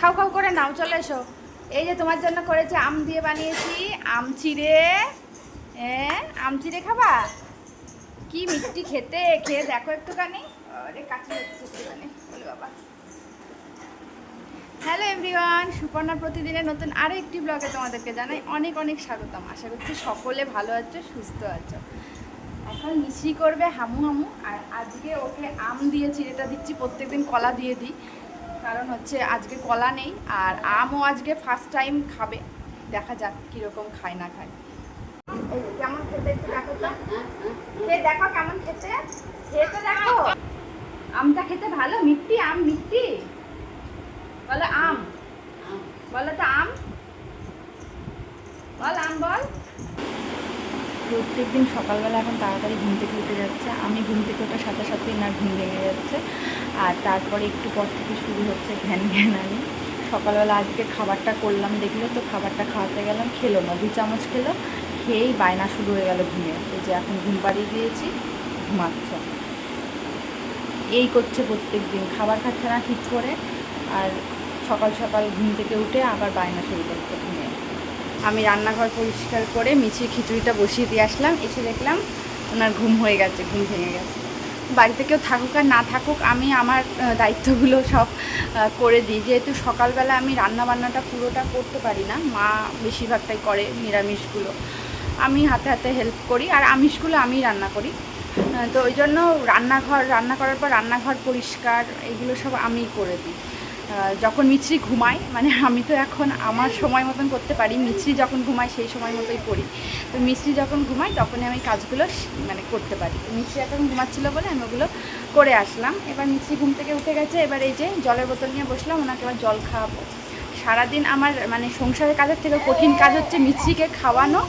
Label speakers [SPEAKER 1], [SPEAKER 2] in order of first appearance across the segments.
[SPEAKER 1] খাও খাও করে নাও, চলে এসো। এই যে তোমার জন্য করেছি, আম দিয়ে বানিয়েছি। আম চিড়ে হ্যাঁ আম চিড়ে খাবা? কি মিষ্টি খেতে, খেয়ে দেখো একটুখানি। আরে কাছে একটুখানি, বলে বাবা। হ্যালো এভরিওয়ান সুপর্ণা প্রতিদিনের নতুন আরও একটি ব্লগে তোমাদেরকে জানাই অনেক অনেক স্বাগতম। আশা করছি সকলে ভালো আছো, সুস্থ আছো। এখন মিশ্রি করবে হামু হামু, আর আজকে ওকে আম দিয়ে চিড়েটা দিচ্ছি, প্রত্যেকদিন কলা দিয়ে দিই। কারণ হচ্ছে আজকে কলা নেই আর আমও আজকে ফার্স্ট টাইম খাবে। দেখা যাক কীরকম খায় না খায়। কেমন খেতে একটু দেখো তো। খেয়ে দেখো কেমন খেতে? খেয়ে তো দেখো। আমটা খেতে ভালো? মিষ্টি আম মিষ্টি বলো আম। বলো তো আম। বল আম বল। প্রত্যেকদিন সকালবেলা এখন তাড়াতাড়ি ঘুম থেকে উঠে যাচ্ছে। আমি ঘুম থেকে ওঠার সাথে সাথেই না ঘুম ভেঙে যাচ্ছে। আর তারপরে একটু পর থেকে শুরু হচ্ছে ঘ্যান ঘ্যান আমি সকালবেলা আজকে খাবারটা করলাম, দেখল তো খাবারটা খাওয়াতে গেলাম, খেলো না, দু চামচ খেলো, খেয়েই বায়না শুরু হয়ে গেল ঘুমিয়ে এই যে এখন ঘুম পাড়িয়ে দিয়েছি, ঘুমাচ্ছে। এই করছে প্রত্যেক দিন খাবার খাচ্ছে না ঠিক করে, আর সকাল সকাল ঘুম থেকে উঠে আবার বায়না শুরু ঘুমিয়ে আমি রান্নাঘর পরিষ্কার করে মিছিয়ে খিচুড়িটা বসিয়ে দিয়ে আসলাম। এসে দেখলাম ওনার ঘুম হয়ে গেছে, ঘুম ভেঙে গেছে। বাড়িতে কেউ থাকুক আর না থাকুক, আমি আমার দায়িত্বগুলো সব করে দিই। যেহেতু সকালবেলা আমি রান্না বান্নাটা পুরোটা করতে পারি না, মা বেশিরভাগটাই করে নিরামিষগুলো। আমি হাতে হাতে হেল্প করি আর আমিষগুলো আমি রান্না করি। তো ওই জন্য রান্নাঘর, রান্না করার পর রান্নাঘর পরিষ্কার, এগুলো সব আমিই করে দিই। যখন মিছরি ঘুমায় মানে আমি তো এখন আমার সময় মতন করতে পারি, মিছরি যখন ঘুমায় সেই সময় মতোই করি তো মিছরি যখন ঘুমায়, তখনই আমি কাজগুলো মানে করতে পারি। মিছরি এখন ঘুমাচ্ছিল বলে আমি ওগুলো করে আসলাম। এবার মিছরি ঘুম থেকে উঠে গেছে, এবার এই যে জলের বোতল নিয়ে বসলাম, ওনাকে এবার জল খাওয়াবো। সারাদিন আমার মানে সংসারের কাজের থেকে কঠিন কাজ হচ্ছে মিছরিকে খাওয়ানো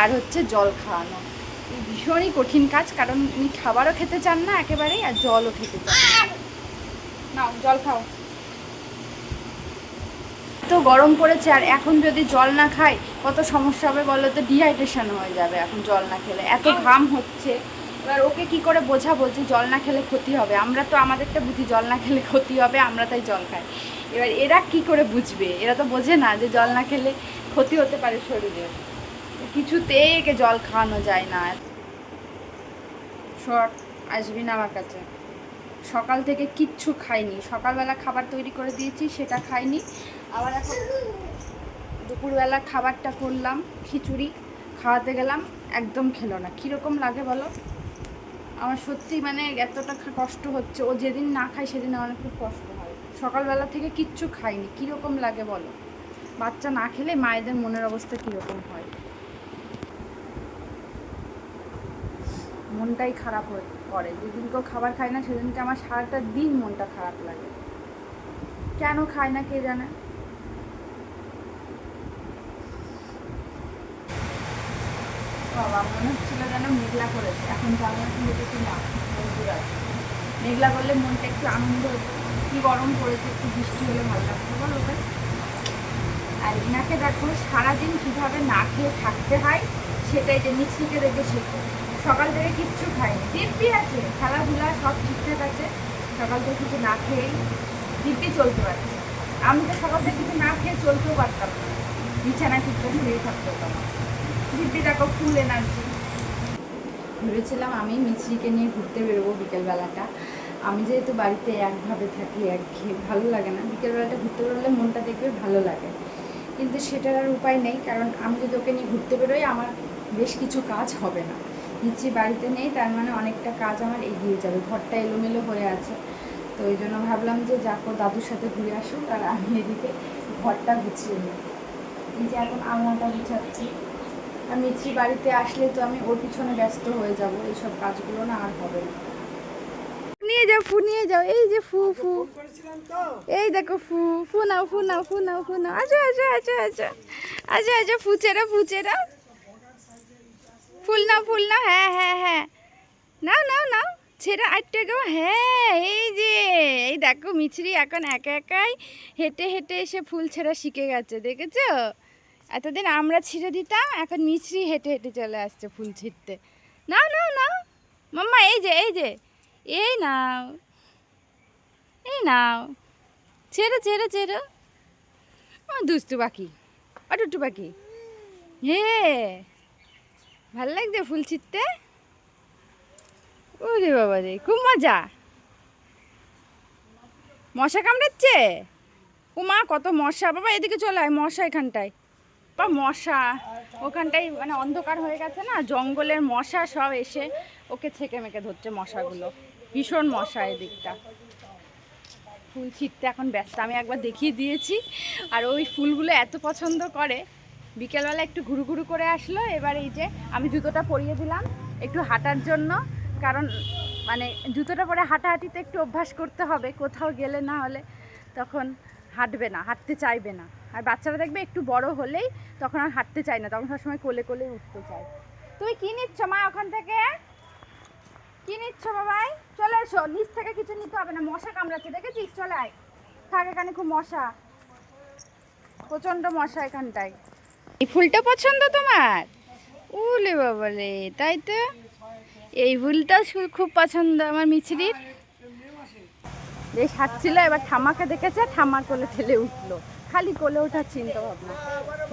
[SPEAKER 1] আর হচ্ছে জল খাওয়ানো। ভীষণই কঠিন কাজ, কারণ উনি খাবারও খেতে চান না একেবারেই, আর জলও খেতে চান না। জল খাও। এত গরম পড়েছে আর এখন যদি জল না খাই, কত সমস্যা হবে বলো তো? ডিহাইড্রেশন হয়ে যাবে এখন জল না খেলে। এত ঘাম হচ্ছে। এবার ওকে কি করে বোঝাবো যে জল না খেলে ক্ষতি হবে? আমরা তো আমাদেরটা বুঝি জল না খেলে ক্ষতি হবে, আমরা তাই জল খাই। এবার এরা কি করে বুঝবে? এরা তো বোঝে না যে জল না খেলে ক্ষতি হতে পারে শরীরে। কিছুতেই একে জল খাওয়ানো যায় না। শর্ট আসবি না আমার কাছে। সকাল থেকে কিচ্ছু খাইনি। সকালবেলা খাবার তৈরি করে দিয়েছি, সেটা খাইনি। আবার এখন দুপুরবেলা খাবারটা করলাম, খিচুড়ি। খাওয়াতে গেলাম, একদম খেলো না। কীরকম লাগে বলো? আমার সত্যি মানে এতটা কষ্ট হচ্ছে। ও যেদিন না খায় সেদিন আমার খুব কষ্ট হয়। সকালবেলা থেকে কিচ্ছু খাইনি। কীরকম লাগে বলো? বাচ্চা না খেলে মায়েদের মনের অবস্থা কীরকম হয়? মনটাই খারাপ হয়ে করে যেদিন কেউ খাবার খায় না, সেদিনকে আমার সারাটা দিন মনটা খারাপ লাগে। কেন খায় না কে জানে? মেঘলা করলে মনটা একটু আনন্দ কি গরম পড়েছে, একটু বৃষ্টি হলে ভালো লাগতো। বলো আর ইনাকে দেখো, সারাদিন কীভাবে না খেয়ে থাকতে হয়, সেটাই যে মিষ্টিকে দেখে শেখো। সকাল থেকে কিচ্ছু খায়নি দিব্যি আছে, খেলাধুলা সব ঠিকঠাক আছে। সকাল থেকে কিছু না খেয়েই দিব্যি চলতে পারছে। আমি তো সকাল থেকে কিছু না খেয়ে চলতেও পারতাম না। বিছানায় ঠিকঠাক শুয়ে থাকতে হতো ফুল এনার্জি ভেবেছিলাম আমি মিছরিকে নিয়ে ঘুরতে বেরোবো বিকেলবেলাটা। আমি যেহেতু বাড়িতে একভাবে থাকি, একঘেয়ে, ভালো লাগে না। বিকেলবেলাটা ঘুরতে বেরোলে মনটা দেখবে ভালো লাগে। কিন্তু সেটার আর উপায় নেই, কারণ আমি যদি ওকে নিয়ে ঘুরতে বেরোই, আমার বেশ কিছু কাজ হবে না। নিচে বাড়িতে নেই, তার মানে অনেকটা কাজ আমার এগিয়ে যাবে। ঘরটা এলোমেলো হয়ে আছে। তো ওই জন্য ভাবলাম যে যাকো দাদুর সাথে ঘুরে আসুক আর আমি এদিকে ঘরটা গুছিয়ে নিই। এই যে এখন আলনাটা গুছাচ্ছি। আর মিছি বাড়িতে আসলে তো আমি ওর পিছনে ব্যস্ত হয়ে যাব এইসব কাজগুলো না আর হবে না। নিয়ে যাও ফু নিয়ে যাও এই যে ফু ফু। এই দেখো ফু ফু নাও ফু নাও ফু নাও ফু নাও। আচ্ছা আচ্ছা আচ্ছা আচ্ছা আচ্ছা আচ্ছা ফুচেরা ফুচেরা ফুল নাও ফুল নাও হ্যাঁ হ্যাঁ হ্যাঁ। নাও নাও নাও। ছেড়া আটটা গো হ্যাঁ এই যে। এই দেখো মিছরি এখন একা একাই হেঁটে হেঁটে এসে ফুল ছেঁড়া শিখে গেছে দেখেছ? এতদিন আমরা ছিঁড়ে দিতাম, এখন মিছরি হেঁটে হেঁটে চলে আসছে ফুল ছিঁড়তে। না না নাও। মাম্মা, এই যে এই যে। এই নাও। এই নাও। ছেড়ো ছেড়ো ছেড়ো। আমার দুষ্টু পাখি। ও, টুটু পাখি। হে। ভালো লাগছে ফুল ছিটতে ওরে বাবা রে, খুব মজা। মশা কামড়াচ্ছে? ও মা কত মশা। বাবা, এদিকে চলে আয়, মশা এখানটায়। বা মশা ওখানটায় মানে অন্ধকার হয়ে গেছে না, জঙ্গলের মশা সব এসে ওকে ছেঁকে মেকে ধরছে মশাগুলো। ভীষণ মশা এদিকটা। ফুল ছিটতে এখন ব্যস্ত। আমি একবার দেখিয়ে দিয়েছি। আর ওই ফুলগুলো এত পছন্দ করে, বিকেলবেলা একটু ঘুরু ঘুরু করে আসলো। এবার এই যে আমি জুতোটা পরিয়ে দিলাম একটু হাঁটার জন্য। কারণ মানে জুতোটা পরে হাঁটাহাঁটিতে একটু অভ্যাস করতে হবে। কোথাও গেলে না হলে তখন হাঁটবে না, হাঁটতে চাইবে না। আর বাচ্চারা দেখবে একটু বড় হলেই তখন আর হাঁটতে চায় না, তখন সবসময় কোলে কোলে উঠতে চায়। তুমি কি নিচ্ছ মা ওখান থেকে? কি নিচ্ছ বাবাই চলে এসো, নিচ থেকে কিছু নিতে হবে না, মশা কামড়াচ্ছে, দেখেছিস? চলে আয়। থাক, এখানে খুব মশা। প্রচণ্ড মশা এখানটায়। এই ফুলটা পছন্দ তোমার? উলে বাবা বাবালে তাই তো? এই ফুলটা খুব পছন্দ আমার মিছরির। বেশ হাঁটছিল, এবার ঠামাকে দেখেছে ঠামার কোলে ঠেলে উঠল। খালি কোলে ওঠার চিন্তা ভাবনা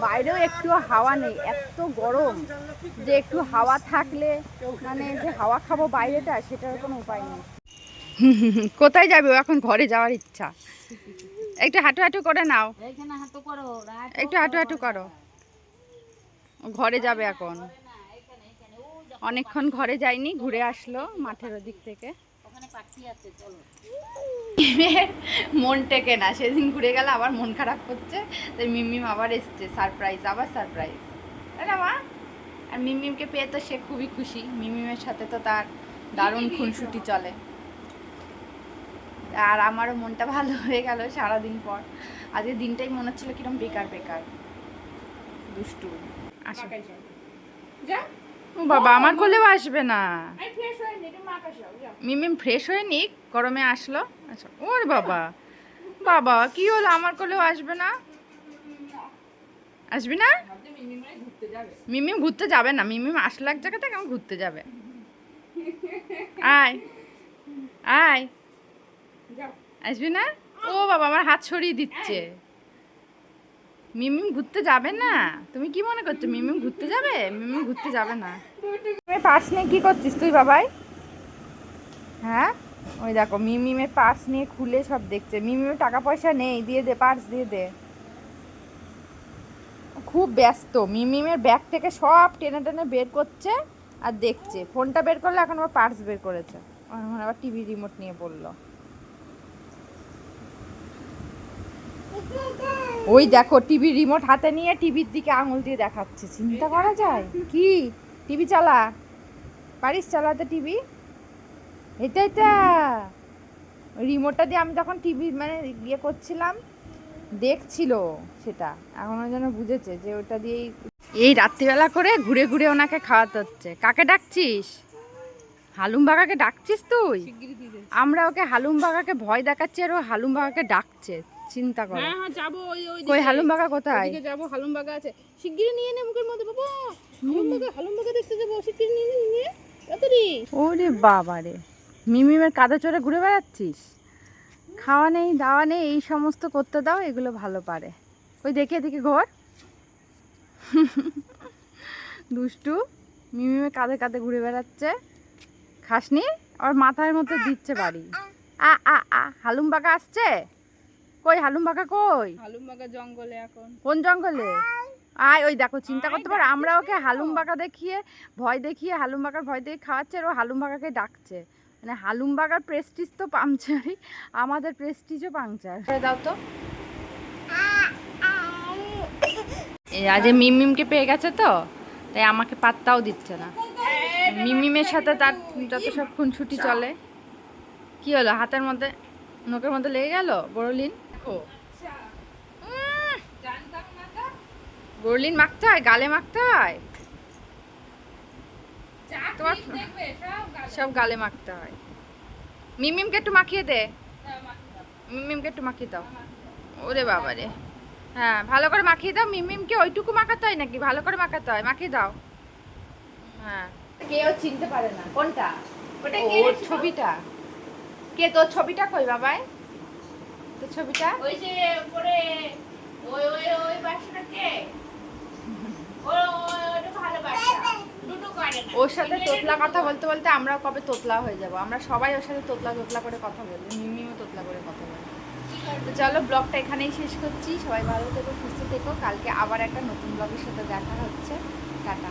[SPEAKER 1] বাইরেও একটু হাওয়া নেই এত গরম। যে একটু হাওয়া থাকলে মানে যে হাওয়া খাব বাইরেটা সেটার কোনো উপায় নেই। কোথায় যাবে? এখন ঘরে যাওয়ার ইচ্ছা। একটু হাঁটু হাঁটু করে নাও।
[SPEAKER 2] হাঁটু করো
[SPEAKER 1] একটু হাঁটু হাঁটু করো। ঘরে যাবে এখন। অনেকক্ষণ ঘরে যায়নি ঘুরে আসলো মাঠের ওদিক থেকে
[SPEAKER 2] ওখানে পাখি আছে চলো
[SPEAKER 1] মন টেকে না। সেদিন ঘুরে গেল আবার মন খারাপ করছে। তাই মিমিম আবার এসছে সারপ্রাইজ আবার সারপ্রাইজ তাই না মা? আর মিমিমকে পেয়ে তো সে খুবই খুশি। মিমিমের সাথে তো তার দারুণ খুনসুটি চলে। আর আমারও মনটা ভালো হয়ে গেল সারাদিন পর। আজকে দিনটাই মনে হচ্ছিল কিরম বেকার বেকার দুষ্টু। আসো।
[SPEAKER 3] যা।
[SPEAKER 1] বাবা আমার কোলেও আসবে না।
[SPEAKER 3] আমি
[SPEAKER 1] মিমিম ফ্রেশ হয়ে নিক গরমে আসলো। আচ্ছা ওর বাবা। বাবা কি হলো? আমার কোলেও আসবে না? আসবি না?
[SPEAKER 3] যাবে।
[SPEAKER 1] মিমিম ঘুরতে যাবে না। মিমিম আসলো এক জায়গা থেকে আমার ঘুরতে যাবে। আয়। আয়। আসবি না? ও বাবা আমার হাত সরিয়ে দিচ্ছে। মিমিম ঘুরতে যাবে না? তুমি কি মনে করছ? মিমিম ঘুরতে যাবে? মিমিম ঘুরতে যাবে না। তুমি পার্স নিয়ে কি করছিস তুই, বাবাই? হ্যাঁ? ওই দেখো মিমিমের পার্স নিয়ে খুলে সব দেখছে। মিমিমের টাকা পয়সা নেই, দিয়ে দে পার্স দিয়ে দে। খুব ব্যস্ত। মিমিমের ব্যাগ থেকে সব টেনে টেনে বের করছে আর দেখছে। ফোনটা বের করলে এখন আবার পার্স বের করেছে। এখন আবার টিভি রিমোট নিয়ে বলল। ওই দেখো টিভি রিমোট হাতে নিয়ে টিভির দিকে আঙুল দিয়ে দেখাচ্ছে। চিন্তা করা যায়? কি? টিভি চালা? পারিস চালাতে টিভি এটা এটা। রিমোটটা দিয়ে আমি তখন টিভি মানে ইয়ে করছিলাম দেখছিল সেটা। এখনও যেন বুঝেছে যে ওটা দিয়েই এই রাত্রিবেলা করে ঘুরে ঘুরে ওনাকে খাওয়াতে হচ্ছে। কাকে ডাকছিস? হালুম বাগাকে ডাকছিস তুই? আমরা ওকে হালুম বাগাকে ভয় দেখাচ্ছি আর ও হালুম বাগাকে ডাকছে। চিন্তা করো।
[SPEAKER 3] হ্যাঁ হ্যাঁ যাব ওই ওই
[SPEAKER 1] কই
[SPEAKER 3] দিকে।
[SPEAKER 1] হালুম বাগা কোথায়?
[SPEAKER 3] ওইদিকে যাব হালুম বাগা আছে। শিগগিরই নিয়ে নে মুখের মধ্যে বাবা। হালুম বাগা হালুম বাগা দেখতে যাব। শিগগিরই নিয়ে নে নিয়ে তাড়াতাড়ি
[SPEAKER 1] ওরে বাবা রে। মিমিমের কাদা চড়ে ঘুরে বেড়াচ্ছিস? খাওয়া নেই দাওয়া নেই এই সমস্ত করতে দাও এগুলো ভালো পারে। ওই দেখে দেখি ঘর। দুষ্টু মিমিমে কাঁধে কাঁধে ঘুরে বেড়াচ্ছে। খাসনি আর মাথার মধ্যে দিচ্ছে বাড়ি। আ আ আ হালুম বাগা আসছে? কই হালুম বাগা কই?
[SPEAKER 3] হালুম বাগা জঙ্গলে এখন।
[SPEAKER 1] কোন জঙ্গলে? আয় ওই দেখো চিন্তা করতে পারো আমরা ওকে হালুম বাঁকা দেখিয়ে ভয় দেখিয়ে হালুম বাঁকার ভয় দেখে খাওয়াচ্ছে আর ও হালুম বাঁকাকে ডাকছে। মানে হালুম বাঁকার প্রেস্টিজ তো পাংচারই আমাদের প্রেস্টিজও পাংচার দাও তো। এই আজ মিমিমকে পেয়ে গেছে তো তাই আমাকে পাত্তাও দিচ্ছে না। মিমিমের সাথে তার যত সব খুনছুটি চলে। কি হলো হাতের মধ্যে নোকের মধ্যে লেগে গেল বড়লিন? দেখো উম,
[SPEAKER 3] জানতাম না তো।
[SPEAKER 1] গরলিন মাখতে হয় গালে মাখতে হয়? তোমার
[SPEAKER 3] সব
[SPEAKER 1] গালে মাখতে হয়। মিমিমকে একটু মাখিয়ে দে। মিমিমকে একটু মাখিয়ে দাও। ওরে বাবা রে হ্যাঁ ভালো করে মাখিয়ে দাও। মিমিমকে ওইটুকু মাখাতে হয় নাকি? ভালো করে মাখাতে হয়। মাখিয়ে দাও। হ্যাঁ। কেউ চিনতে পারে না। কোনটা?
[SPEAKER 3] ওটা
[SPEAKER 1] ছবিটা। কে তোর ছবিটা কই বাবাই? তো ছবিটা?
[SPEAKER 3] ওই যে উপরে ওই ওই ওই বাসাটা কে
[SPEAKER 1] ওর সাথে তোতলা কথা বলতে বলতে আমরা কবে তোতলা হয়ে যাব? আমরা সবাই ওর সাথে তোতলা তোতলা করে কথা বলব মিমিও তোতলা করে কথা বলব। তো চলো ব্লগটা এখানেই শেষ করছি। সবাই ভালো থেকো সুস্থ থেকো। কালকে আবার একটা নতুন ব্লগের সাথে দেখা হচ্ছে। টাটা।